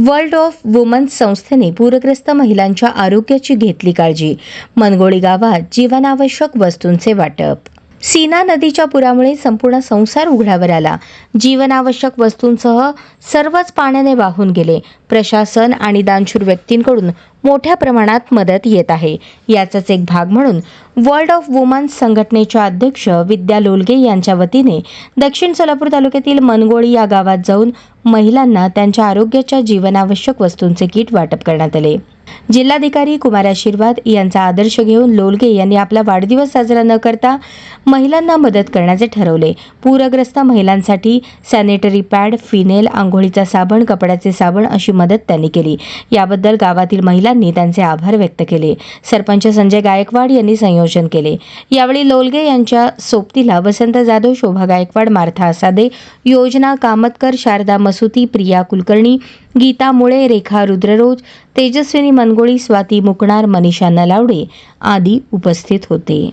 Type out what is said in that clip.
World of women's संस्थेने पूरग्रस्त महिलांच्या आरोग्याची घेतली काळजी. मनगोळी गावात जीवनावश्यक वस्तूंचे वाटप सीना नदीच्या पुरामुळे संपूर्ण संसार उघड्यावर आला. जीवनावश्यक वस्तूंसह सर्वच पाण्याने वाहून गेले. प्रशासन आणि दानशूर व्यक्तींकडून मोठ्या प्रमाणात मदत येत आहे. याचाच एक भाग म्हणून वर्ल्ड ऑफ वुमन्स संघटनेच्या अध्यक्ष विद्या लोलगे यांच्या वतीने दक्षिण सोलापूर तालुक्यातील मनगोळी या गावात जाऊन महिलांना त्यांच्या आरोग्याच्या जीवनावश्यक वस्तूंचे किट वाटप करण्यात आले. जिल्हाधिकारी कुमार आशीर्वाद यांचा आदर्श घेऊन लोलगे यांनी आपला वाढदिवस साजरा न करता महिलांना मदत करण्याचे ठरवले. पूरग्रस्त महिलांसाठी सॅनिटरी पॅड फिनेल आंघोळीचा साबण कपड्याचे साबण अशी मदत त्यांनी केली. याबद्दल गावातील महिलांनी त्यांचे आभार व्यक्त केले. सरपंच संजय गायकवाड यांनी संयोजन केले. यावेळी लोलगे यांच्या सोबतीला वसंत जाधव शोभा गायकवाड मार्था असादे योजना कामतकर शारदा मसुती प्रिया कुलकर्णी गीता मुळे रेखा रुद्ररोज तेजस्विनी मनगोळी स्वाती मुकणार मनीषा नलावडे आदी उपस्थित होते.